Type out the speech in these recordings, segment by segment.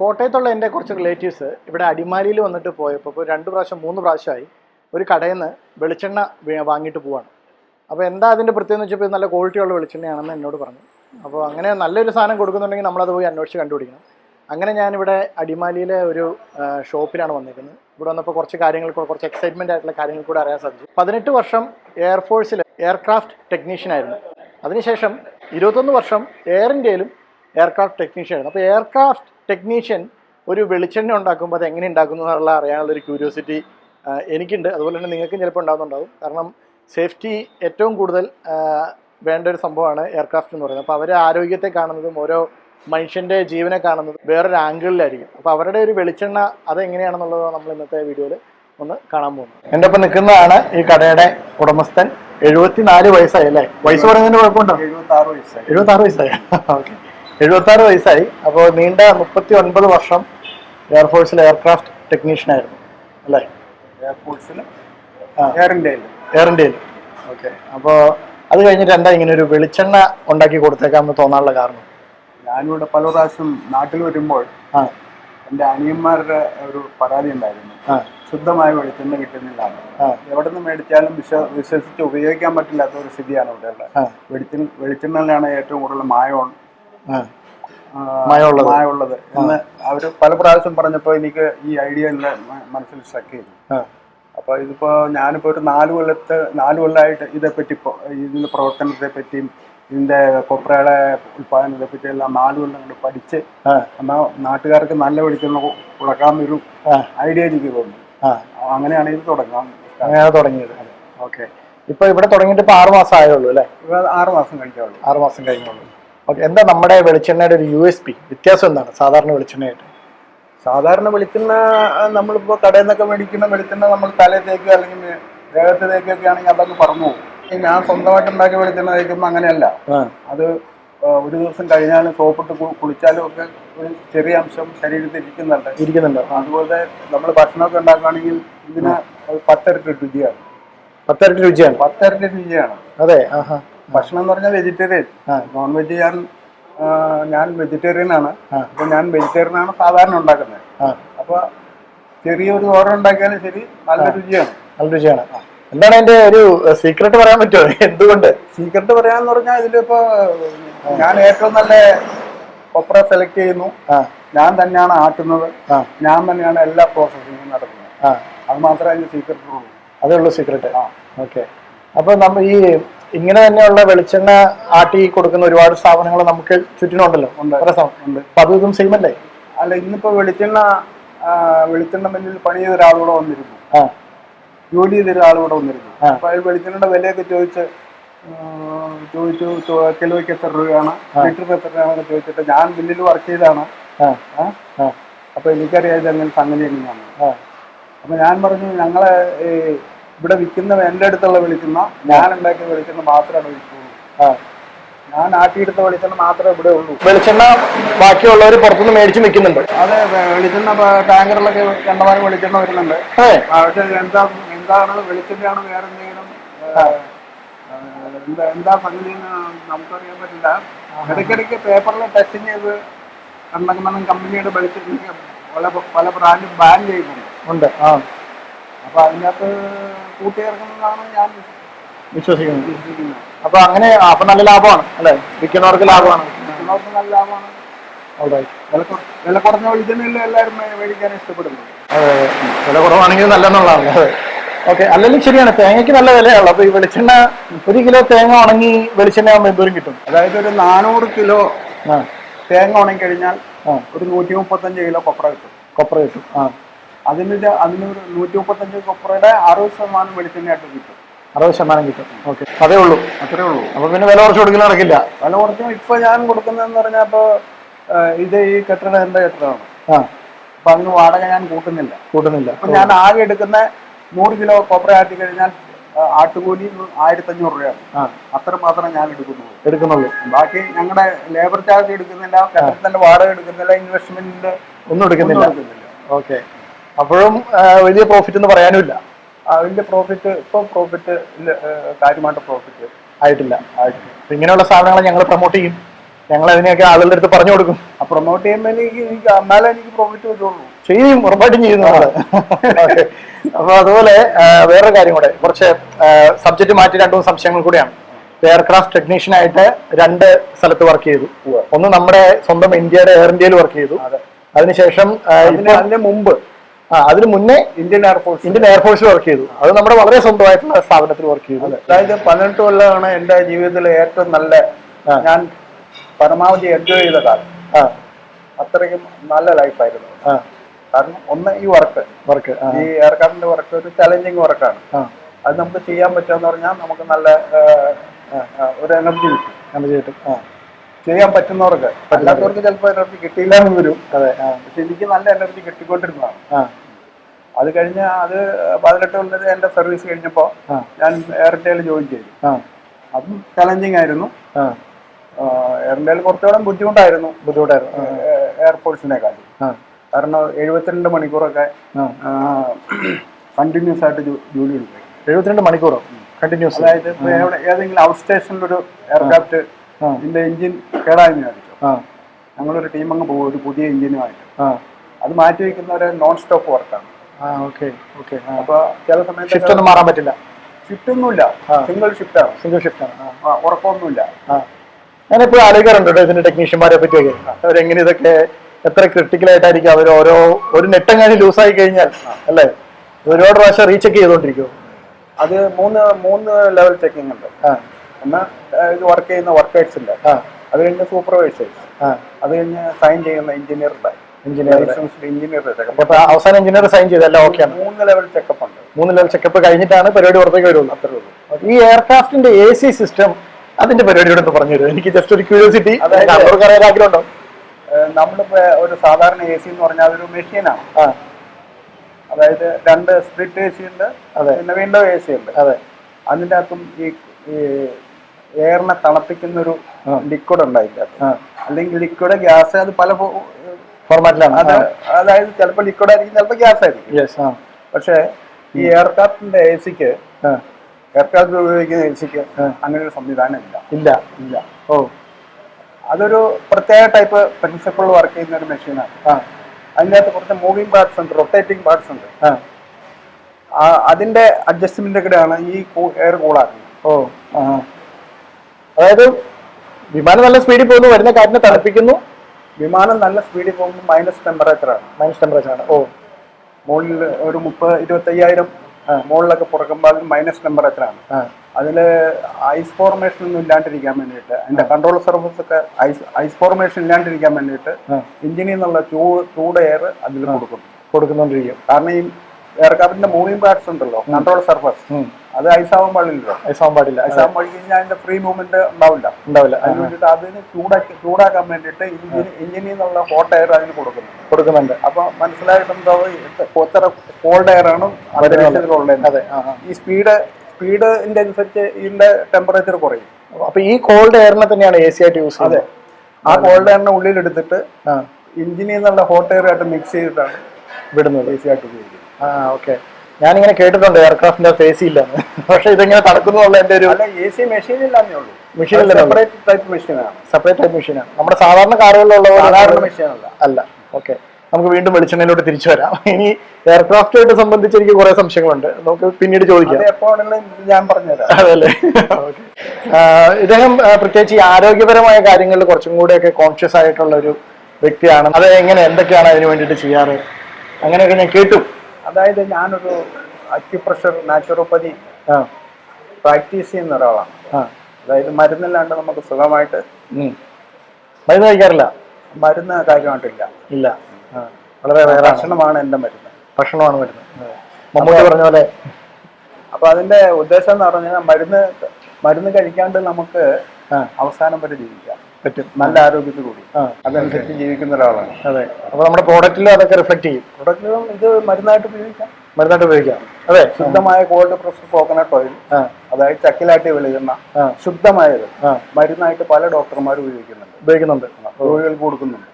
കോട്ടയത്തുള്ള എന്റെ കുറച്ച് റിലേറ്റീവ്സ് ഇവിടെ അടിമാലിയിൽ വന്നിട്ട് പോയപ്പോൾ ഇപ്പോൾ രണ്ട് പ്രാവശ്യം മൂന്ന് പ്രാവശ്യമായി ഒരു കടയിൽ നിന്ന് വെളിച്ചെണ്ണ വാങ്ങിയിട്ട് പോവാണ്. അപ്പോൾ എന്താ അതിന്റെ പ്രത്യേകത എന്ന് വെച്ചപ്പോൾ നല്ല ക്വാളിറ്റിയുള്ള വെളിച്ചെണ്ണയാണെന്ന് എന്നോട് പറഞ്ഞു. അപ്പോൾ അങ്ങനെ നല്ലൊരു സാധനം കൊടുക്കുന്നുണ്ടെങ്കിൽ നമ്മളത് പോയി അന്വേഷിച്ച് കണ്ടുപിടിക്കണം. അങ്ങനെ ഞാനിവിടെ അടിമാലിയിലെ ഒരു ഷോപ്പിലാണ് വന്നിരിക്കുന്നത്. ഇവിടെ വന്നപ്പോൾ കുറച്ച് കാര്യങ്ങൾ കൂടെ കുറച്ച് എക്സൈറ്റ്മെന്റ് ആയിട്ടുള്ള കാര്യങ്ങൾ കൂടെ അറിയാൻ സാധിച്ചു. പതിനെട്ട് വർഷം എയർഫോഴ്സിൽ എയർക്രാഫ്റ്റ് ടെക്നീഷ്യൻ ആയിരുന്നു. അതിനുശേഷം ഇരുപത്തൊന്ന് വർഷം എയർ ഇന്ത്യയിലും എയർക്രാഫ്റ്റ് ടെക്നീഷ്യൻ ആയിരുന്നു. അപ്പോൾ എയർക്രാഫ്റ്റ് ടെക്നീഷ്യൻ ഒരു വെളിച്ചെണ്ണ ഉണ്ടാക്കുമ്പോൾ അത് എങ്ങനെ ഉണ്ടാക്കുന്നു എന്നുള്ള അറിയാനുള്ള ഒരു ക്യൂരിയോസിറ്റി എനിക്കുണ്ട്. അതുപോലെ തന്നെ നിങ്ങൾക്കും ചിലപ്പോൾ ഉണ്ടാകുന്നുണ്ടാവും കാരണം സേഫ്റ്റി ഏറ്റവും കൂടുതൽ വേണ്ട ഒരു സംഭവമാണ് എയർക്രാഫ്റ്റ് എന്ന് പറയുന്നത്. അപ്പോൾ അവരെ ആരോഗ്യത്തെ കാണുന്നതും ഓരോ മനുഷ്യന്റെ ജീവനെ കാണുന്നതും വേറൊരു ആംഗിളിലായിരിക്കും അപ്പോൾ അവരുടെ ഒരു വെളിച്ചെണ്ണ അതെങ്ങനെയാണെന്നുള്ളത് നമ്മൾ ഇന്നത്തെ വീഡിയോയിൽ ഒന്ന് കാണാൻ പോകുന്നു. എന്റെ ഒപ്പം നിൽക്കുന്നതാണ് ഈ കടയുടെ ഉടമസ്ഥൻ. എഴുപത്തിനാല് വയസ്സായി അല്ലേ? വയസ്സ് പറയുന്നതിന് കുഴപ്പമുണ്ടോ? എഴുപത്തി ആറ് വയസ്സായി. എഴുപത്തി ആറ് വയസ്സായി. ഓക്കെ എഴുപത്തി ആറ് വയസ്സായി. അപ്പോൾ നീണ്ട മുപ്പത്തി ഒൻപത് വർഷം എയർഫോഴ്സിൽ എയർക്രാഫ്റ്റ് ടെക്നീഷ്യൻ ആയിരുന്നു. അല്ലേ? എയർഫോഴ്സിൽ. എയർ ഇന്ത്യയിൽ എയർ ഇന്ത്യയിൽ ഓക്കെ അപ്പോൾ അത് കഴിഞ്ഞിട്ട് എന്താ ഇങ്ങനെ ഒരു വെളിച്ചെണ്ണ ഉണ്ടാക്കി കൊടുത്തേക്കാമെന്ന് തോന്നാനുള്ള കാരണം? ഞാനിവിടെ പല പ്രാവശ്യം നാട്ടിൽ വരുമ്പോൾ എന്റെ അനിയന്മാരുടെ ഒരു പരാതി ഉണ്ടായിരുന്നു. ശുദ്ധമായ വെളിച്ചെണ്ണ കിട്ടുന്നില്ല. എവിടെ നിന്ന് മേടിച്ചാലും വിശ്വ വിശ്വസിച്ച് ഉപയോഗിക്കാൻ പറ്റില്ലാത്ത ഒരു സ്ഥിതിയാണ് ഇവിടെ ഉള്ളത്. ആ. വെളിച്ചെണ്ണ വെളിച്ചെണ്ണയിലാണ് ഏറ്റവും കൂടുതൽ മായം മായമുള്ളത്. ഉള്ളത് എന്ന് അവർ പല പ്രാവശ്യം പറഞ്ഞപ്പോൾ എനിക്ക് ഈ ഐഡിയ എന്റെ മനസ്സിൽ സ്റ്റക്ക് ചെയ്തു. അപ്പൊ ഇതിപ്പോ ഞാനിപ്പോ ഒരു നാല് കൊല്ലത്ത് നാല് കൊല്ലമായിട്ട് ഇതേപ്പറ്റി ഇതിന്റെ പ്രവർത്തനത്തെ പറ്റിയും ഇതിന്റെ കൊപ്രയുടെ ഉൽപാദനത്തെ പറ്റി എല്ലാം നാല് കൊല്ലം കൊണ്ട് പഠിച്ച് എന്നാ നാട്ടുകാർക്ക് നല്ല വെളിച്ചെണ്ണ കൊടുക്കാൻ ഒരു ഐഡിയ എനിക്ക് തോന്നി. ആ. അങ്ങനെയാണ് ഇത് തുടങ്ങാൻ അങ്ങനെയാണ് തുടങ്ങിയത്. ഓക്കെ ഇപ്പൊ ഇവിടെ തുടങ്ങിയിട്ട് ഇപ്പൊ ആറ് മാസം ആയുള്ളൂ അല്ലെ? ആറ് മാസം കഴിക്കാവുള്ളൂ ആറ് മാസം കഴിഞ്ഞുള്ളൂ ഓക്കെ എന്താ നമ്മുടെ വെളിച്ചെണ്ണയുടെ ഒരു യു എസ് പി വ്യത്യാസം എന്താണ്? സാധാരണ വെളിച്ചെണ്ണയായിട്ട്? സാധാരണ വെളിച്ചെണ്ണ നമ്മളിപ്പോൾ കടയിൽ നിന്നൊക്കെ മേടിക്കുന്ന വെളിച്ചെണ്ണ നമ്മൾ തലയിൽ തേക്കുക അല്ലെങ്കിൽ ദേഹത്ത് തേക്കുകയൊക്കെ ആണെങ്കിൽ അതൊക്കെ പറഞ്ഞു പോകും. ഞാൻ സ്വന്തമായിട്ട് ഉണ്ടാക്കിയ വെളിച്ചെണ്ണ തേക്കുമ്പോൾ അങ്ങനെയല്ല. അത് ഒരു ദിവസം കഴിഞ്ഞാലും സോപ്പിട്ട് കുളിച്ചാലും ഒക്കെ ഒരു ചെറിയ അംശം ശരീരത്തിൽ ഇരിക്കുന്നുണ്ട്. ഇരിക്കുന്നുണ്ട്. അതുപോലെ നമ്മൾ ഭക്ഷണമൊക്കെ ഉണ്ടാക്കുകയാണെങ്കിൽ ഇതിന് പത്തരട്ടി രുചിയാണ്. പത്തരട്ടി രുചിയാണ്. പത്തരട്ടി രുചിയാണ്. അതെ ആഹാ. ഭക്ഷണം എന്ന് പറഞ്ഞാൽ വെജിറ്റേറിയൻ. നോൺ വെജ് ഞാൻ ഞാൻ വെജിറ്റേറിയൻ ആണ്. അപ്പൊ ഞാൻ വെജിറ്റേറിയൻ ആണ് സാധാരണ ഉണ്ടാക്കുന്നത്. അപ്പൊ ചെറിയൊരു ഓർഡർ ഉണ്ടാക്കിയാലും ശരി നല്ല രുചിയാണ്. നല്ല രുചിയാണ്. എന്താണ് അതിന്റെ ഒരു സീക്രട്ട് പറയാൻ പറ്റുമോ? എന്തുകൊണ്ട്? സീക്രട്ട് പറയാന്ന് പറഞ്ഞാൽ ഇതിലിപ്പോ ഞാൻ ഏറ്റവും നല്ല കൊപ്ര സെലക്ട് ചെയ്യുന്നു. ഞാൻ തന്നെയാണ് ആട്ടുന്നത് ഞാൻ തന്നെയാണ് എല്ലാ പ്രോസസ്സിങ്ങും നടത്തുന്നത്. അത് മാത്രമേ അതിന്റെ സീക്രട്ട് ഉള്ളൂ. അതേ ഉള്ളൂ സീക്രട്ട് ആ. ഓക്കെ അപ്പൊ നമ്മൾ ഈ ഇങ്ങനെ തന്നെയുള്ള വെളിച്ചെണ്ണ ആട്ടി കൊടുക്കുന്ന ഒരുപാട് സ്ഥാപനങ്ങൾ നമുക്ക് ചുറ്റിനുണ്ടല്ലോ. ഉണ്ട്. അപ്പൊ അതും ഇതും സെയിം അല്ലേ? അല്ല ഇന്നിപ്പോ വെളിച്ചെണ്ണ വെളിച്ചെണ്ണ മില്ലിൽ പണി ചെയ്ത ഒരാളൂടെ വന്നിരുന്നു. ജോലി ചെയ്ത ഒരാളൂടെ വന്നിരുന്നു. അപ്പൊ അയാൾ വെളിച്ചെണ്ണയുടെ വിലയൊക്കെ ചോദിച്ച് ചോദിച്ചു കിലോയ്ക്ക് എത്ര രൂപയാണ്? ലിറ്ററിന് എത്ര രൂപയാണെന്ന് ചോദിച്ചിട്ട് ഞാൻ ബില്ലിൽ വർക്ക് ചെയ്താണ് അപ്പൊ എനിക്കറിയാം അങ്ങനെ സംഗതി എങ്ങനെയാണ്. അപ്പൊ ഞാൻ പറഞ്ഞു ഞങ്ങളെ ഈ ഇവിടെ വിൽക്കുന്ന എന്റെ അടുത്തുള്ള വെളിച്ചെണ്ണ ഞാൻ ഉണ്ടാക്കിയ വെളിച്ചെണ്ണ മാത്രമാണ് വിൽക്കുള്ളൂ. ഞാൻ ആട്ടിയെടുത്ത വെളിച്ചെണ്ണ മാത്രമേ ഇവിടെ ഉള്ളൂ. വെളിച്ചെണ്ണ ബാക്കിയുള്ളവർ പുറത്തുനിന്ന് മേടിച്ച് വെക്കുന്നുണ്ട് അതെ വെളിച്ചെണ്ണ ടാങ്കറിലൊക്കെ കണ്ടമാനം വെളിച്ചെണ്ണ വരുന്നുണ്ട്. പക്ഷേ എന്താ എന്താണ് വെളിച്ചെണ്ണയാണ് വേറെ എന്തെങ്കിലും? എന്താ സംഗതി നമുക്കറിയാൻ പറ്റില്ല. ഇടയ്ക്കിടയ്ക്ക് പേപ്പറിൽ ടെസ്റ്റിംഗ് ചെയ്ത് കണ്ടമാനം കമ്പനിയുടെ വെളിച്ചെണ്ണ പല പല ബ്രാൻഡും ബാൻ ചെയ്യുന്നുണ്ട്. ഉണ്ട്. ആ. അപ്പൊ അതിനകത്ത് കൂട്ടിയേർക്കുന്നതാണ് ഞാൻ വിശ്വസിക്കുന്നത്. വിശ്വസിക്കുന്നത്. അപ്പൊ അങ്ങനെ അപ്പൊ നല്ല ലാഭമാണ് അല്ലെ? വിൽക്കുന്നവർക്ക് ലാഭമാണ്. വിൽക്കുന്നവർക്ക് നല്ല ലാഭമാണ്. വില കുറ- വില കുറഞ്ഞ വെളിച്ചെണ്ണയില്ല എല്ലാവരും മേടിക്കാൻ ഇഷ്ടപ്പെടുന്നു. വില കുറവാണെങ്കിൽ നല്ലെന്നുള്ളതാണ് ഓക്കെ അല്ലെങ്കിൽ ശരിയാണ് തേങ്ങയ്ക്ക് നല്ല വിലയാണ് അപ്പൊ ഈ വെളിച്ചെണ്ണ ഒരു കിലോ തേങ്ങ ഉണങ്ങി വെളിച്ചെണ്ണ ആകുമ്പോൾ എന്തോരം കിട്ടും. അതായത് ഒരു നാനൂറ് കിലോ തേങ്ങ ഉണങ്ങി കഴിഞ്ഞാൽ ഒരു നൂറ്റി മുപ്പത്തഞ്ച് കിലോ കൊപ്ര കിട്ടും. കൊപ്ര കിട്ടും. ആ. അതിന് അതിനൊരു നൂറ്റി മുപ്പത്തഞ്ച് കൊപ്രയുടെ അറുപത് ശതമാനം വെളിച്ചെണ്ണയായിട്ട് കിട്ടും. അറുപത് ശതമാനം കിട്ടും. ഓക്കെ അതേ ഉള്ളൂ. അത്രേ ഉള്ളൂ. അപ്പൊ പിന്നെ വില കുറച്ച് കൊടുക്കൽ നടക്കില്ല. വില കുറച്ച് ഇപ്പൊ ഞാൻ കൊടുക്കുന്നതെന്ന് പറഞ്ഞാൽ ഇപ്പൊ ഇത് ഈ കെട്ടിടം എന്റെ കെട്ടിടമാണ്. അപ്പൊ അതിന് വാടക ഞാൻ കൂട്ടുന്നില്ല. കൂട്ടുന്നില്ല. അപ്പൊ ഞാൻ ആകെ എടുക്കുന്ന നൂറ് കിലോ കൊപ്ര ആട്ടി കഴിഞ്ഞാൽ ആട്ടുകൂലി ആയിരത്തി അഞ്ഞൂറ് രൂപയാണ് അത്ര മാത്രം ഞാൻ എടുക്കുന്നുള്ളൂ. എടുക്കുന്നുള്ളൂ. ബാക്കി ഞങ്ങളുടെ ലേബർ ചാർജ് എടുക്കുന്നില്ല കെട്ടിടത്തിന്റെ വാടക എടുക്കുന്നില്ല ഇൻവെസ്റ്റ്മെന്റിന്റെ ഒന്നും എടുക്കുന്നില്ല. ഓക്കെ അപ്പോഴും വലിയ പ്രോഫിറ്റ് എന്ന് പറയാനുമില്ല. വലിയ പ്രോഫിറ്റ് ഇപ്പൊ പ്രോഫിറ്റ് കാര്യമായിട്ട് പ്രോഫിറ്റ് ആയിട്ടില്ല. ഇങ്ങനെയുള്ള സാധനങ്ങൾ ഞങ്ങൾ പ്രൊമോട്ട് ചെയ്യും. ഞങ്ങൾ അതിനെയൊക്കെ ആളുകളുടെ അടുത്ത് പറഞ്ഞു കൊടുക്കും. ആ പ്രൊമോട്ട് ചെയ്യുമ്പോൾ എനിക്ക് എനിക്ക് എന്നാലേ എനിക്ക് പ്രോഫിറ്റ് വരുള്ളൂ ചെയ്യും ഉറപ്പായിട്ടും ചെയ്യുന്നു നമ്മൾ. അപ്പൊ അതുപോലെ വേറൊരു കാര്യം കൂടെ. കുറച്ച് സബ്ജക്ട് മാറ്റി രണ്ടു സംശയങ്ങൾ കൂടിയാണ്. എയർക്രാഫ്റ്റ് ടെക്നീഷ്യൻ ആയിട്ട് രണ്ട് സ്ഥലത്ത് വർക്ക് ചെയ്തു. ഒന്ന് നമ്മുടെ സ്വന്തം ഇന്ത്യയുടെ എയർ ഇന്ത്യയിൽ വർക്ക് ചെയ്തു. അതെ. അതിനുശേഷം അതിന് മുമ്പ് അതിന് മുന്നേ ഇന്ത്യൻ എയർഫോഴ്സ് ഇന്ത്യൻ എയർഫോഴ്സിൽ വർക്ക് ചെയ്തു. അത് നമ്മുടെ വളരെ സ്വന്തമായിട്ടുള്ള സ്ഥാപനത്തിൽ വർക്ക് ചെയ്തു. അതായത് പതിനെട്ട് കൊല്ലമാണ് എന്റെ ജീവിതത്തിലെ ഏറ്റവും നല്ല ഞാൻ പരമാവധി എൻജോയ് ചെയ്ത കാലം. അത്രയ്ക്കും നല്ല ലൈഫായിരുന്നു കാരണം ഒന്ന് ഈ വർക്ക് വർക്ക് ഈ എയർക്രാഫ്റ്റിന്റെ വർക്ക് ഒരു ചലഞ്ചിങ് വർക്കാണ് അത് നമുക്ക് ചെയ്യാൻ പറ്റുമെന്ന് പറഞ്ഞാൽ നമുക്ക് നല്ല ഒരു എനർജി കിട്ടും. എനർജി ആ. ചെയ്യാൻ പറ്റുന്നവർക്ക് അല്ലാത്തവർക്ക് ചിലപ്പോൾ എനർജി കിട്ടിയില്ല എന്ന് വരും. അതെ. പക്ഷെ എനിക്ക് നല്ല എനർജി കിട്ടിക്കൊണ്ടിരുന്നതാണ്. അത് കഴിഞ്ഞ് അത് പതിനെട്ട് കൊല്ലത്തെ എന്റെ സർവീസ് കഴിഞ്ഞപ്പോൾ ഞാൻ എയർടെൽ ജോയിൻ ചെയ്തു. അതും ചലഞ്ചിങ് ആയിരുന്നു. ആ. എയർ ഇന്ത്യയിൽ കുറച്ചുകൂടെ ബുദ്ധിമുട്ടായിരുന്നു. ബുദ്ധിമുട്ടായിരുന്നു. ആ. കാരണം എഴുപത്തിരണ്ട് മണിക്കൂറൊക്കെ കണ്ടിന്യൂസ് ആയിട്ട് ജോലി എടുക്കും എഴുപത്തിരണ്ട് മണിക്കൂറോ? കണ്ടിന്യൂസ് അതായത് ഏതെങ്കിലും ഔട്ട് സ്റ്റേഷനിലൊരു എയർക്രാഫ്റ്റ്. ഇതിന്റെ എഞ്ചിൻ കേടായെന്ന് വിചാരിച്ചു ഞങ്ങളൊരു ടീം അങ്ങ് പോകും ഒരു പുതിയ എഞ്ചിനുമായിട്ട് അത് മാറ്റി വെക്കുന്നവരെ നോൺ സ്റ്റോപ്പ് വർക്കാണ് അപ്പൊ ചില സമയത്ത് ഷിഫ്റ്റ് ഒന്നും മാറാൻ പറ്റില്ല. ഷിഫ്റ്റ് ഒന്നുമില്ല. സിംഗിൾ ഷിഫ്റ്റ് ആണ്. സിംഗിൾ ഷിഫ്റ്റ് ആണ് ആ. ആ, ഉറക്കമൊന്നുമില്ല ആ. ഞാനിപ്പോ ആലോചിക്കാറുണ്ട് കേട്ടോ ഇതിന്റെ ടെക്നീഷ്യന്മാരെ പറ്റിയൊക്കെ. അവരെങ്ങനെ ഇതൊക്കെ എത്ര ക്രിട്ടിക്കൽ ആയിട്ടായിരിക്കും അവർ ഓരോ ഒരു ലൂസ് ആയി കഴിഞ്ഞാൽ അല്ലേ? ഒരുപാട് പ്രാവശ്യം റീചെക്ക് ചെയ്തോണ്ടിരിക്കും അത് മൂന്ന് മൂന്ന് ലെവൽ ചെക്കിംഗ് ഉണ്ട്. ആ ഒന്ന് ഇത് വർക്ക് ചെയ്യുന്ന വർക്കേഴ്സ് ഉണ്ട് അത് കഴിഞ്ഞ് സൂപ്പർവൈസേഴ്സ് അത് കഴിഞ്ഞ് സൈൻ ചെയ്യുന്ന എഞ്ചിനീയറുടെ എഞ്ചിനീയർ എഞ്ചിനീയറുടെ അവസാനം എഞ്ചിനീയർ സൈൻ ചെയ്തല്ല ഓക്കെയാണ് മൂന്ന് ലെവൽ ചെക്കപ്പ് ഉണ്ട്. മൂന്ന് ലെവൽ ചെക്കപ്പ് കഴിഞ്ഞിട്ടാണ് പരിപാടി പുറത്തേക്ക് വരുള്ളൂ. അത്രേ ഉള്ളൂ. ഈ എയർക്രാഫ്റ്റിന്റെ എ സി സിസ്റ്റം അതിന്റെ പരിപാടിയോട് ഒന്ന് പറഞ്ഞു തരും. എനിക്ക് ജസ്റ്റ് ഒരു ക്യൂരിയോസിറ്റി അറിയാൻ ഏഹ് നമ്മളിപ്പോ ഒരു സാധാരണ എ സി എന്ന് പറഞ്ഞാൽ അതൊരു മെഷീനാണ് അതായത് രണ്ട് സ്പ്ലിറ്റ് എ സി ഉണ്ട്. പിന്നെ വിൻഡോ എ സി ഉണ്ട്. അതെ. അതിന്റെ അകത്തും ഈ എയറിനെ തണുപ്പിക്കുന്ന ഒരു ലിക്വിഡ് ഉണ്ടായില്ല. അല്ലെങ്കിൽ ലിക്വിഡ് ഗ്യാസ് അത് പല ഫോർമാറ്റിലാണ് അത് അതായത് ചിലപ്പോൾ ലിക്വിഡ് ആയിരിക്കും ചിലപ്പോൾ ഗ്യാസ് ആയിരിക്കും. പക്ഷേ ഈ എയർക്രാഫ്റ്റിന്റെ എ സിക്ക് എയർക്രാഫ്റ്റ് ഉപയോഗിക്കുന്ന എ സിക്ക് അങ്ങനെ ഒരു സംവിധാനം ഇല്ല. ഇല്ല. ഇല്ല. ഓ. അതൊരു പ്രത്യേക ടൈപ്പ് പ്രിൻസിപ്പിൾ വർക്ക് ചെയ്യുന്ന ഒരു മെഷീനാണ് അതിനകത്ത് അതിന്റെ അകത്ത് കുറച്ച് മൂവിങ് പാർട്സ് ഉണ്ട് റൊട്ടേറ്റിംഗ് പാർട്സ് ഉണ്ട്. അതിന്റെ അഡ്ജസ്റ്റ്മെന്റ് കൂടെയാണ് ഈ എയർ കൂളാക്കുന്നത് ഓ. അതായത് വിമാനം നല്ല സ്പീഡിൽ പോകുന്നു വരുന്ന കാറ്റിനെ തണുപ്പിക്കുന്നു. വിമാനം നല്ല സ്പീഡിൽ പോകുമ്പോൾ മൈനസ് ടെമ്പറേച്ചറാണ് മൈനസ് ടെമ്പറേച്ചറാണ് ഓ. മുകളിൽ ഒരു മുപ്പത് ഇരുപത്തയ്യായിരം മുകളിലൊക്കെ പുറക്കുമ്പോൾ മൈനസ് ടെമ്പറേച്ചറാണ് അതിൽ ഐസ് ഫോർമേഷൻ ഒന്നും ഇല്ലാണ്ടിരിക്കാൻ വേണ്ടിയിട്ട് അതിന്റെ കൺട്രോൾ സർവീസ് ഒക്കെ ഐസ് ഐസ് ഫോർമേഷൻ ഇല്ലാണ്ടിരിക്കാൻ വേണ്ടിയിട്ട് എഞ്ചിനിൽ നിന്നുള്ള ചൂട് ചൂട് എയർ അതിൽ കൊടുക്കും. കൊടുക്കുന്നുണ്ടിരിക്കും. കാരണം ഈ എയർക്രാഫ്റ്റിന്റെ മൂവിംഗ് പാർട്സ് ഉണ്ടല്ലോ കൺട്രോൾ സർഫസ്. അത് ഐസാവാൻ പാടില്ലല്ലോ. ഐസാവാൻ പാടില്ല. ഐസാവാൻ പാടി കഴിഞ്ഞാൽ അതിന്റെ ഫ്രീ മൂവ്മെന്റ് ഉണ്ടാവില്ല. ഉണ്ടാവില്ല. അതിന് വേണ്ടിയിട്ട് അതിന് ചൂടാക്കി ചൂടാക്കാൻ വേണ്ടിയിട്ട് എഞ്ചിൻ എഞ്ചിനിൽ നിന്നുള്ള ഹോട്ട് എയർ അതിന് കൊടുക്കുന്നു കൊടുക്കുന്നുണ്ട്. അപ്പൊ മനസ്സിലായിട്ടുണ്ടോ എത്ര കോൾഡ് എയർ ആണ് അതെ. ഈ സ്പീഡ് സ്പീഡിന്റെ അനുസരിച്ച് ഇതിന്റെ ടെമ്പറേച്ചർ കുറയും. അപ്പൊ ഈ കോൾഡ് എയറിനെ തന്നെയാണ് എ സി ആയിട്ട് യൂസ് അതെ. ആ കോൾഡ് എയറിനെ ഉള്ളിൽ എടുത്തിട്ട് എഞ്ചിനിൽ നിന്നുള്ള ഹോട്ട് എയർ ആയിട്ട് മിക്സ് ചെയ്തിട്ടാണ് വിടുന്നത്. എ സി ആയിട്ട് ഉപയോഗിക്കുന്നത്. ആ ഓക്കെ ഞാനിങ്ങനെ കേട്ടിട്ടുണ്ട് എയർക്രാഫ്റ്റിന്റെ എ സി ഇല്ലെന്ന്. പക്ഷെ ഇതെങ്ങനെ നടക്കുന്നു എന്നുള്ള എന്റെ ഒരു എ സി ഇല്ലാന്നേ ഉള്ളൂ. മെഷീൻ സെപ്പറേറ്റ് ടൈപ്പ് മെഷീനാണ് സെപ്പറേറ്റ് ടൈപ്പ് മെഷീനാണ് നമ്മുടെ സാധാരണ കാറുകളിലുള്ള സാധാരണ മെഷീൻ അല്ല. ഓക്കെ നമുക്ക് വീണ്ടും വെളിച്ചെണ്ണയിലോട്ട് തിരിച്ചു വരാം. ഇനി എയർക്രാഫ്റ്റുമായിട്ട് സംബന്ധിച്ച് എനിക്ക് കുറെ സംശയങ്ങളുണ്ട്. നമുക്ക് പിന്നീട് ചോദിക്കാം. ഞാൻ പറഞ്ഞുതരാം. അതല്ലേ ഇദ്ദേഹം പ്രത്യേകിച്ച് ഈ ആരോഗ്യപരമായ കാര്യങ്ങളിൽ കുറച്ചും കൂടെയൊക്കെ കോൺഷ്യസ് ആയിട്ടുള്ള ഒരു വ്യക്തിയാണ്. അത് എങ്ങനെ എന്തൊക്കെയാണ് അതിന് വേണ്ടിയിട്ട് ചെയ്യാറ്? അങ്ങനെയൊക്കെ ഞാൻ കേട്ടു. അതായത് ഞാനൊരു അക്യുപ്രഷർ നാച്ചുറോപ്പതി പ്രാക്ടീസ് ചെയ്യുന്ന ഒരാളാണ്. അതായത് മരുന്നില്ലാണ്ട് നമുക്ക് സുഖമായിട്ട്. മരുന്ന് കഴിക്കാറില്ല? മരുന്ന് കാര്യമായിട്ടില്ല. ഇല്ല. വളരെ ഭക്ഷണമാണ് എന്റെ മരുന്ന്. ഭക്ഷണമാണ് മരുന്ന്. മമ്മൂട്ടി പറഞ്ഞ പോലെ. അപ്പൊ അതിന്റെ ഉദ്ദേശം എന്ന് പറഞ്ഞാൽ മരുന്ന് മരുന്ന് കഴിക്കാണ്ട് നമുക്ക് അവസാനം വരെ ജീവിക്കാം. പറ്റും. നല്ല ആരോഗ്യത്തിൽ കൂടി. അതനുസരിച്ച് ജീവിക്കുന്ന ഒരാളാണ്. അതെ. അപ്പൊ നമ്മുടെ പ്രോഡക്റ്റിൽ അതൊക്കെ റിഫ്ലക്ട് ചെയ്യും. പ്രോഡക്റ്റിൽ ഇത് മരുന്നായിട്ട് ഉപയോഗിക്കാം. മരുന്നായിട്ട് ഉപയോഗിക്കാം. അതെ. ശുദ്ധമായ കോൾഡ് പ്രസ് കോക്കനട്ട് ഓയിൽ അതായത് ചക്കിലാട്ടി വെളിച്ചെണ്ണ ആ. ശുദ്ധമായത് മരുന്നായിട്ട് പല ഡോക്ടർമാർ ഉപയോഗിക്കുന്നുണ്ട്. ഉപയോഗിക്കുന്നുണ്ട്. രോഗികൾക്ക് കൊടുക്കുന്നുണ്ട്.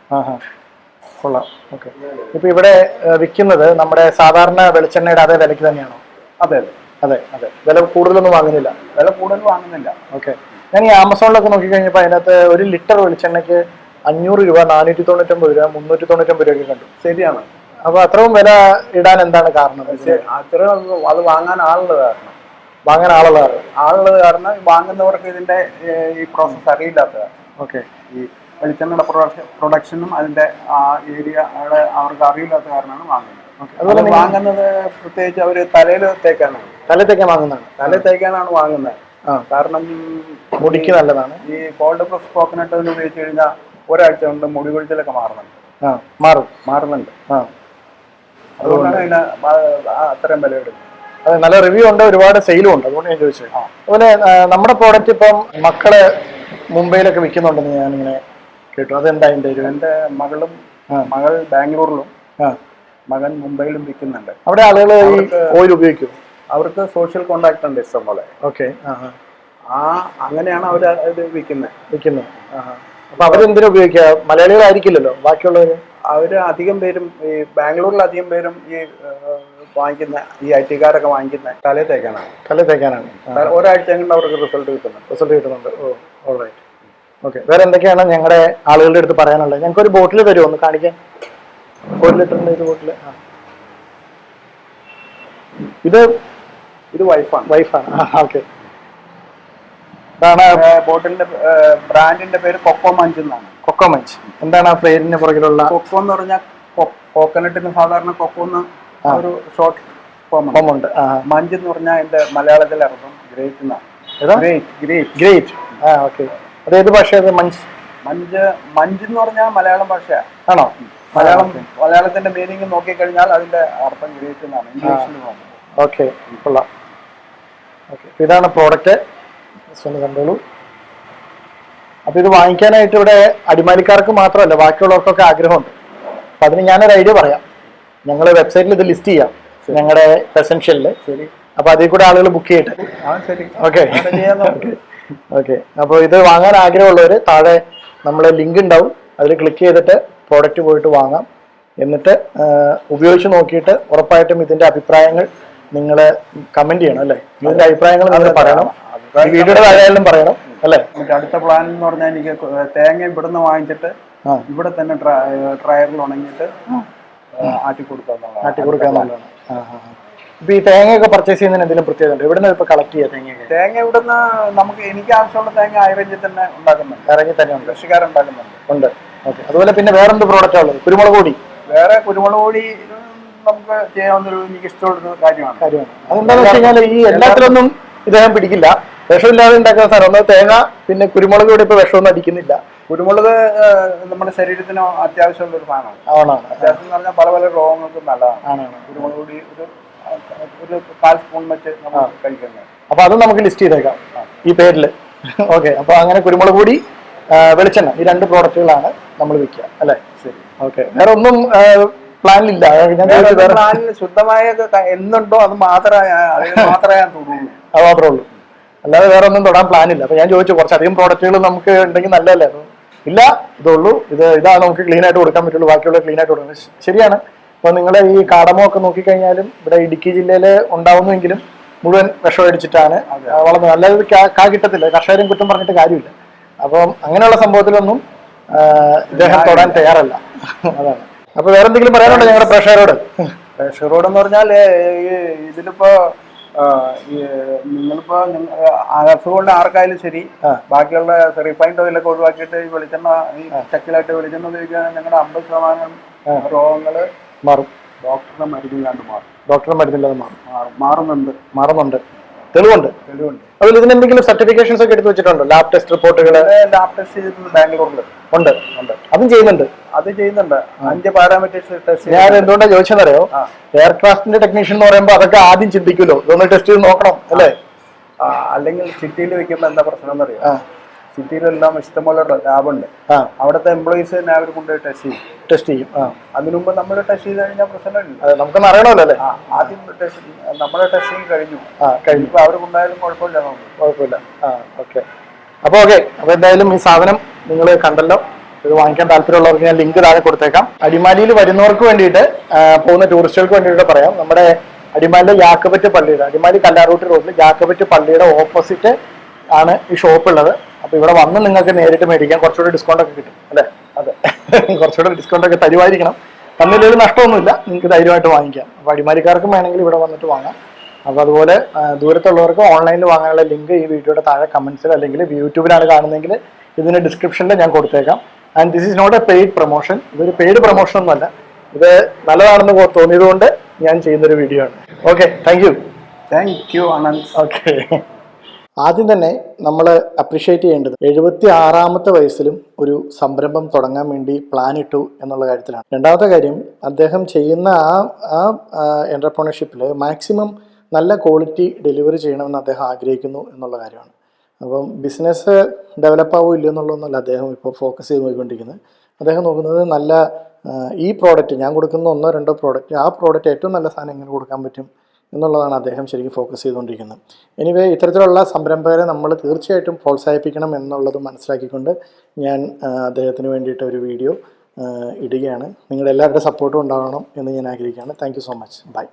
കൊള്ളാം. ഓക്കെ. ഇപ്പൊ ഇവിടെ വിൽക്കുന്നത് നമ്മുടെ സാധാരണ വെളിച്ചെണ്ണയുടെ അതേ വിലക്ക് തന്നെയാണോ? അതെ അതെ. അതെ അതെ. വില കൂടുതലൊന്നും വാങ്ങുന്നില്ല. വില കൂടുതൽ വാങ്ങുന്നില്ല. ഓക്കെ. ഞാൻ ഈ ആമസോണിലൊക്കെ നോക്കിക്കഴിഞ്ഞപ്പോൾ അതിനകത്ത് ഒരു ലിറ്റർ വെളിച്ചെണ്ണയ്ക്ക് അഞ്ഞൂറ് രൂപ നാനൂറ്റി തൊണ്ണൂറ്റൊമ്പത് രൂപ മുന്നൂറ്റി തൊണ്ണൂറ്റൊമ്പത് രൂപയ്ക്ക് കണ്ടു. ശരിയാണ്. അപ്പൊ അത്രയും വില ഇടാൻ എന്താണ് കാരണം? അത്രയും അത് വാങ്ങാൻ ആളുള്ളത് കാരണം. വാങ്ങാൻ ആളുള്ള കാരണം. ആളുള്ളത് കാരണം വാങ്ങുന്നവർക്ക് ഇതിന്റെ ഈ പ്രോസസ് അറിയില്ലാത്തതാണ്. ഓക്കെ ഈ വെളിച്ചെണ്ണയുടെ പ്രൊഡക്ഷൻ പ്രൊഡക്ഷനും അതിന്റെ ആ ഏരിയ അവർക്ക് അറിയില്ലാത്ത കാരണമാണ് വാങ്ങുന്നത്. അതുപോലെ വാങ്ങുന്നത് പ്രത്യേകിച്ച് അവർ തലയിൽ തേക്കാനാണ്. തലത്തേക്ക് വാങ്ങുന്നതാണ്. തലയിൽ തേക്കാനാണ് വാങ്ങുന്നത്. കാരണം മുടിക്ക് നല്ലതാണ്. ഈ കോൾഡ് പ്രസ് കോക്കനട്ട് ഉപയോഗിച്ച് കഴിഞ്ഞാൽ ഒരാഴ്ച കൊണ്ട് മുടി കൊഴിച്ചിലൊക്കെ മാറുന്നുണ്ട് മാറും. മാറുന്നുണ്ട്. ആ. അതുകൊണ്ടാണ് അതിന് അത്രയും വില എടുക്കുന്നത് അതെ നല്ല റിവ്യൂ ഉണ്ട് ഒരുപാട് സെയിലും ഉണ്ട്. അതുകൊണ്ട് ഞാൻ ചോദിച്ചത് അതുപോലെ നമ്മുടെ പ്രോഡക്റ്റ് ഇപ്പം മക്കൾ മുംബൈയിലൊക്കെ വിൽക്കുന്നുണ്ടെന്ന് ഞാൻ ഇങ്ങനെ കേട്ടു. അതെന്താ എന്റെ ഒരു എന്റെ മകളും. മകൾ ബാംഗ്ലൂരിലും മകൻ മുംബൈയിലും വിൽക്കുന്നുണ്ട്. അവിടെ ആളുകൾ ഈ ഓയിൽ ഉപയോഗിക്കും അവർക്ക് സോഷ്യൽ കോണ്ടാക്ട് ഉണ്ട് ഇഷ്ടം പോലെ. ഓക്കെ ആ അങ്ങനെയാണ് അവർ ഇത് വിൽക്കുന്നത്. വിൽക്കുന്നത്. അപ്പൊ അവരെന്തിനാ ഉപയോഗിക്കുക? മലയാളികളായിരിക്കില്ലല്ലോ ബാക്കിയുള്ളവര്? അവർ അധികം പേരും ഈ ബാംഗ്ലൂരിൽ അധികം പേരും ഈ വാങ്ങിക്കുന്ന ഈ ഐ ടിക്കാരൊക്കെ വാങ്ങിക്കുന്ന കല തേക്കാനാണ്. കല തേക്കാനാണ്. ഒരാഴ്ച കൊണ്ട് അവർക്ക് റിസൾട്ട് കിട്ടുന്നുണ്ട്. റിസൾട്ട് കിട്ടുന്നുണ്ട്. ഓ ഓൾ റൈറ്റ് ഓക്കെ വേറെ എന്തൊക്കെയാണ് ഞങ്ങളുടെ ആളുകളുടെ അടുത്ത് പറയാനുള്ളത്? ഞങ്ങൾക്ക് ഒരു ബോട്ടിൽ തരുമോ ഒന്ന് കാണിക്കാൻ. ഒരു ലിറ്ററിന്റെ ഒരു ബോട്ടിൽ ഇത് ഇത് വൈഫാണ് വൈഫാണ് ഓക്കെ ബോട്ടിലിന്റെ ബ്രാൻഡിന്റെ പേര് കൊക്കോ മഞ്ച് എന്നാണ്. Coco Munch. എന്താണ് ആ പേരിന് പുറകിലുള്ള കൊക്കോ എന്ന് പറഞ്ഞാൽ കോക്കനട്ടിന് സാധാരണ കൊക്കോ എന്ന് ഒരു ഷോർട്ട് ഫോം ഉണ്ട്. മഞ്ച് എന്ന് പറഞ്ഞാൽ എന്റെ മലയാളത്തിലെ അർത്ഥം ഗ്രേറ്റ് എന്നാണ്. ഗ്രേറ്റ് ഗ്രേറ്റ് ആ ഓക്കെ അത് ഏത് ഭാഷയത് മഞ്ച്? മഞ്ച് മഞ്ച് എന്ന് പറഞ്ഞാൽ മലയാളം ഭാഷയാണ് ആണോ? മലയാളം മലയാളത്തിന്റെ മീനിങ് നോക്കിക്കഴിഞ്ഞാൽ അതിന്റെ അർത്ഥം ഗ്രേറ്റ് എന്നാണ്. ഇംഗ്ലീഷിൽ ഓക്കെ കൊള്ളാം. ഓക്കെ. ഇതാണ് പ്രോഡക്റ്റ് ഒന്ന് കണ്ടോളൂ. അപ്പൊ ഇത് വാങ്ങിക്കാനായിട്ട് ഇവിടെ അടിമാലിക്കാർക്ക് മാത്രമല്ല ബാക്കിയുള്ളവർക്കൊക്കെ ആഗ്രഹമുണ്ട്. അപ്പൊ അതിന് ഞാനൊരു ഐഡിയ പറയാം. ഞങ്ങൾ വെബ്സൈറ്റിൽ ഇത് ലിസ്റ്റ് ചെയ്യാം. ഞങ്ങളുടെ പെസൻഷ്യലിൽ ശരി. അപ്പൊ അതിൽ കൂടെ ആളുകൾ ബുക്ക് ചെയ്യട്ടെ? ഓക്കെ. ഓക്കെ അപ്പോൾ ഇത് വാങ്ങാൻ ആഗ്രഹമുള്ളവർ താഴെ നമ്മൾ ലിങ്ക് ഉണ്ടാവും. അതിൽ ക്ലിക്ക് ചെയ്തിട്ട് പ്രോഡക്റ്റ് പോയിട്ട് വാങ്ങാം. എന്നിട്ട് ഉപയോഗിച്ച് നോക്കിയിട്ട് ഉറപ്പായിട്ടും ഇതിന്റെ അഭിപ്രായങ്ങൾ നിങ്ങൾ കമന്റ് ചെയ്യണം അല്ലേ? നിങ്ങളുടെ അഭിപ്രായങ്ങൾ നിങ്ങൾ പറയണം. ഈ വീഡിയോയുടെ താഴെയായാലും പറയണം അല്ലേ? അടുത്ത പ്ലാൻ എന്ന് പറഞ്ഞാൽ എനിക്ക് തേങ്ങ ഇവിടുന്ന് വാങ്ങിച്ചിട്ട് ഇവിടെ തന്നെ ട്രയറിൽ ഉണങ്ങിയിട്ട് ആട്ടി കൊടുക്കാന്നുള്ളതാണ് ആട്ടി കൊടുക്കാന്നുള്ളതാണ്. ഇപ്പൊ ഈ തേങ്ങയൊക്കെ പർച്ചേസ് ചെയ്യുന്നതിന് എന്തെങ്കിലും പ്രത്യേകത ഉണ്ട്? ഇവിടുന്ന് ഇപ്പൊ കളക്ട് ചെയ്യാം തേങ്ങ തേങ്ങ ഇവിടുന്ന് നമുക്ക് എനിക്ക് ആവശ്യമുള്ള തേങ്ങ അയറേഞ്ചിൽ തന്നെ ഉണ്ടാക്കുന്നുണ്ട്. അയറേഞ്ചിൽ തന്നെ ഉണ്ട്. കൃഷിക്കാരുണ്ടാക്കുന്നുണ്ട്. ഉണ്ട്. ഓക്കെ. അതുപോലെ പിന്നെ വേറെന്ത് പ്രോഡക്റ്റാണ് ഉള്ളത്? കുരുമുളക് പൊടി. വേറെ കുരുമുളക് പൊടി നമുക്ക് ചെയ്യാവുന്നൊരു എനിക്ക് ഇഷ്ടമുള്ളൊരു കാര്യമാണ്. കാര്യമാണ്. അതെന്താണെന്ന് വെച്ച് കഴിഞ്ഞാൽ ഈ എല്ലാത്തിലൊന്നും ഇദ്ദേഹം പിടിക്കില്ല. വിഷമില്ലാതെ ഉണ്ടാക്കുന്ന സാധനം ഒന്ന് തേങ്ങ പിന്നെ കുരുമുളക് ഇവിടെ ഇപ്പൊ വിഷമൊന്നും അടിക്കുന്നില്ല. കുരുമുളക് നമ്മുടെ ശരീരത്തിന് അത്യാവശ്യമുള്ള ഒരു സാധനമാണ്. ആണാണ്. അത്യാവശ്യം എന്ന് പറഞ്ഞാൽ പല പല രോഗങ്ങൾക്കും നല്ലതാണ്. കുരുമുളക് കൂടി ഒരു ഒരു കാൽ സ്പൂൺ വെച്ച് നമ്മൾ കഴിക്കുന്നത്. അപ്പൊ അത് നമുക്ക് ലിസ്റ്റ് ചെയ്തേക്കാം ഈ പേരിൽ ഓക്കെ അപ്പൊ അങ്ങനെ കുരുമുളക് പൊടി വെളിച്ചെണ്ണ ഈ രണ്ട് പ്രോഡക്റ്റുകളാണ് നമ്മൾ വിൽക്കുക അല്ലേ? ശരി. ഓക്കെ വേറെ ഒന്നും പ്ലാനിലില്ല വേറെ പ്ലാനിൽ ശുദ്ധമായ എന്നുണ്ടോ അത് മാത്രമേ മാത്രമേ ഞാൻ അത് മാത്രമേ ഉള്ളൂ. അല്ലാതെ വേറെ ഒന്നും തൊടാൻ പ്ലാനില്ല. അപ്പൊ ഞാൻ ചോദിച്ചു കുറച്ചധികം പ്രോഡക്റ്റുകൾ നമുക്ക് ഉണ്ടെങ്കിൽ നല്ലതല്ലേ? ഇല്ല ഇതുള്ളൂ ഇത് ഇതാണ് നമുക്ക് ക്ലീൻ ആയിട്ട് കൊടുക്കാൻ പറ്റുള്ളൂ. ബാക്കിയുള്ള ക്ലീൻ ആയിട്ട് കൊടുക്കാൻ ശ- ശരിയാണ്. അപ്പൊ നിങ്ങൾ ഈ കാടമോ ഒക്കെ നോക്കിക്കഴിഞ്ഞാലും ഇവിടെ ഇടുക്കി ജില്ലയിൽ ഉണ്ടാവുന്നെങ്കിലും മുഴുവൻ വിഷം അടിച്ചിട്ടാണ്. വളർന്നത് അല്ലാതെ കാ- കിട്ടത്തില്ല. കർഷകരും കുറ്റം പറഞ്ഞിട്ട് കാര്യമില്ല. അപ്പം അങ്ങനെയുള്ള സംഭവത്തിലൊന്നും ഇദ്ദേഹം തൊടാൻ തയ്യാറല്ല. അതാണ്. അപ്പൊ വേറെ എന്തെങ്കിലും പറയാനുണ്ടോ ഞങ്ങളുടെ പ്രേക്ഷകരോട്? പ്രേക്ഷകരോട് എന്ന് പറഞ്ഞാൽ ഇതിലിപ്പോ നിങ്ങളിപ്പോ അസുഖമുണ്ട് ആർക്കായാലും ശരി. ബാക്കിയുള്ള റിഫൈൻഡ് ഓയിലൊക്കെ ഒഴിവാക്കിയിട്ട് ഈ വെളിച്ചെണ്ണ ഈ ചക്കിലായിട്ട് വെളിച്ചെണ്ണ ഉപയോഗിക്കുകയാണെങ്കിൽ ഞങ്ങളുടെ അമ്പത് ശതമാനം രോഗങ്ങൾ മാറും. ഡോക്ടറുടെ മരുന്നില്ലാണ്ട് മാറും. ഡോക്ടറുടെ മരുന്നില്ലാതെ മാറും- മാറുന്നുണ്ട്. മാറുന്നുണ്ട്. തെളിവുണ്ട്. അതിൽ ഇതിന് എന്തെങ്കിലും സർട്ടിഫിക്കേഷൻസ് ഒക്കെ എടുത്ത് വെച്ചിട്ടുണ്ടോ? ലാബ് ടെസ്റ്റ് റിപ്പോർട്ടുകൾ ലാബ് ടെസ്റ്റ് ചെയ്തിട്ടുണ്ട് ബാംഗ്ലൂരിൽ ഉണ്ട്. ഉണ്ട്. അതും ചെയ്യുന്നുണ്ട്. അത് ചെയ്യുന്നുണ്ട്. അഞ്ച് പാരാമീറ്റേഴ്സ് ടെസ്റ്റ് ഞാൻ എന്തുകൊണ്ടാണ് ചോദിച്ചെന്നറിയോ? അറിയോ എയർക്രാഫ്റ്റിന്റെ ടെക്നീഷ്യൻ എന്ന് പറയുമ്പോൾ അതൊക്കെ ആദ്യം ചിന്തിക്കുമല്ലോ. ഇതൊന്ന് ടെസ്റ്റ് ചെയ്ത് നോക്കണം അല്ലേ? അല്ലെങ്കിൽ ചിട്ടിയിൽ വെക്കുമ്പോൾ എന്താ പ്രശ്നം എന്നറിയോ സിറ്റിയിലെല്ലാം ഇഷ്ടംപോലെ ലാബുണ്ട്. അവിടുത്തെ എംപ്ലോയീസ് തന്നെ അവർ കൊണ്ടുപോയി ടെസ്റ്റ് ചെയ്യും. ടെസ്റ്റ് ചെയ്യും. അതിനു മുമ്പ് നമ്മൾ ടെസ്റ്റ് ചെയ്ത് കഴിഞ്ഞാൽ പ്രശ്നമില്ല നമുക്ക് അറിയണമല്ലോ അല്ലേ? ആദ്യം ടെസ്റ്റ് നമ്മുടെ ടെസ്റ്റിംഗ് കഴിഞ്ഞു. കഴിഞ്ഞു. ഇപ്പൊ അവർ കൊണ്ടായാലും കുഴപ്പമില്ല നമുക്ക്. കുഴപ്പമില്ല. ആ ഓക്കെ അപ്പോൾ ഓക്കെ അപ്പോൾ എന്തായാലും ഈ സാധനം നിങ്ങൾ കണ്ടല്ലോ. ഇത് വാങ്ങിക്കാൻ താല്പര്യമുള്ളവർക്ക് ഞാൻ ലിങ്ക് താഴെ കൊടുത്തേക്കാം. അടിമാലിയിൽ വരുന്നവർക്ക് വേണ്ടിയിട്ട് പോകുന്ന ടൂറിസ്റ്റുകൾക്ക് വേണ്ടിയിട്ട് പറയാം. നമ്മുടെ അടിമാലിയിലെ യാക്കപ്പറ്റ് പള്ളിയുടെ അടിമാലി കല്ലാറൂട്ടി റോഡിൽ യാക്കപ്പറ്റ് പള്ളിയുടെ ഓപ്പോസിറ്റ് ആണ് ഈ ഷോപ്പ് ഉള്ളത്. അപ്പോൾ ഇവിടെ വന്ന് നിങ്ങൾക്ക് നേരിട്ട് മേടിക്കാൻ കുറച്ചുകൂടി ഡിസ്കൗണ്ട് ഒക്കെ കിട്ടും. അല്ലേ? അതെ. കുറച്ചുകൂടി ഡിസ്കൗണ്ട് ഒക്കെ തരുമായിരിക്കണം. തന്നിലൊരു നഷ്ടമൊന്നുമില്ല. നിങ്ങൾക്ക് ധൈര്യമായിട്ട് വാങ്ങിക്കാം. അപ്പൊ അടിമാലിക്കാർക്കും വേണമെങ്കിൽ ഇവിടെ വന്നിട്ട് വാങ്ങാം. അപ്പോൾ അതുപോലെ ദൂരത്തുള്ളവർക്ക് ഓൺലൈനിൽ വാങ്ങാനുള്ള ലിങ്ക് ഈ വീഡിയോയുടെ താഴെ കമന്റ്സിൽ അല്ലെങ്കിൽ യൂട്യൂബിലാണ് കാണുന്നതെങ്കിൽ ഇതിന് ഡിസ്ക്രിപ്ഷനിൽ ഞാൻ കൊടുത്തേക്കാം. And this is not a paid promotion ഇതൊരു പെയ്ഡ് പ്രൊമോഷൻ ഒന്നുമല്ല. ഇത് നല്ലതാണെന്ന് തോന്നിയതുകൊണ്ട് ഞാൻ ചെയ്യുന്നൊരു വീഡിയോ ആണ്. Okay thank you thank you Anant okay ആദ്യം തന്നെ നമ്മൾ അപ്രിഷ്യേറ്റ് ചെയ്യേണ്ടത് എഴുപത്തി ആറാമത്തെ വയസ്സിലും ഒരു സംരംഭം തുടങ്ങാൻ വേണ്ടി പ്ലാൻ ഇട്ടു എന്നുള്ള കാര്യത്തിലാണ്. രണ്ടാമത്തെ കാര്യം അദ്ദേഹം ചെയ്യുന്ന ആ ആ എന്റർപ്രണർഷിപ്പിൽ മാക്സിമം നല്ല ക്വാളിറ്റി ഡെലിവറി ചെയ്യണമെന്ന് അദ്ദേഹം ആഗ്രഹിക്കുന്നു എന്നുള്ള കാര്യമാണ്. അപ്പം ബിസിനസ് ഡെവലപ്പ് ആവോ ഇല്ലയോ എന്നുള്ളതൊന്നുമല്ല അദ്ദേഹം ഇപ്പോൾ ഫോക്കസ് ചെയ്ത് നോക്കിക്കൊണ്ടിരിക്കുന്നത് അദ്ദേഹം നോക്കുന്നത് നല്ല ഈ പ്രോഡക്റ്റ് ഞാൻ കൊടുക്കുന്ന ഒന്നോ രണ്ടോ പ്രോഡക്റ്റ് ആ പ്രോഡക്റ്റ് ഏറ്റവും നല്ല സാധനം എങ്ങനെ കൊടുക്കാൻ പറ്റും? എന്നുള്ളതാണ് അദ്ദേഹം ശരിക്കും ഫോക്കസ് ചെയ്തുകൊണ്ടിരിക്കുന്നത്. എനിവേ ഇത്തരത്തിലുള്ള സംരംഭകരെ നമ്മൾ തീർച്ചയായിട്ടും പ്രോത്സാഹിപ്പിക്കണം എന്നുള്ളത് മനസ്സിലാക്കിക്കൊണ്ട് ഞാൻ അദ്ദേഹത്തിന് വേണ്ടിയിട്ട് ഒരു വീഡിയോ ഇടുകയാണ്. നിങ്ങളുടെ എല്ലാവരുടെ സപ്പോർട്ടും ഉണ്ടാകണം എന്ന് ഞാൻ ആഗ്രഹിക്കുകയാണ്. Thank so much bye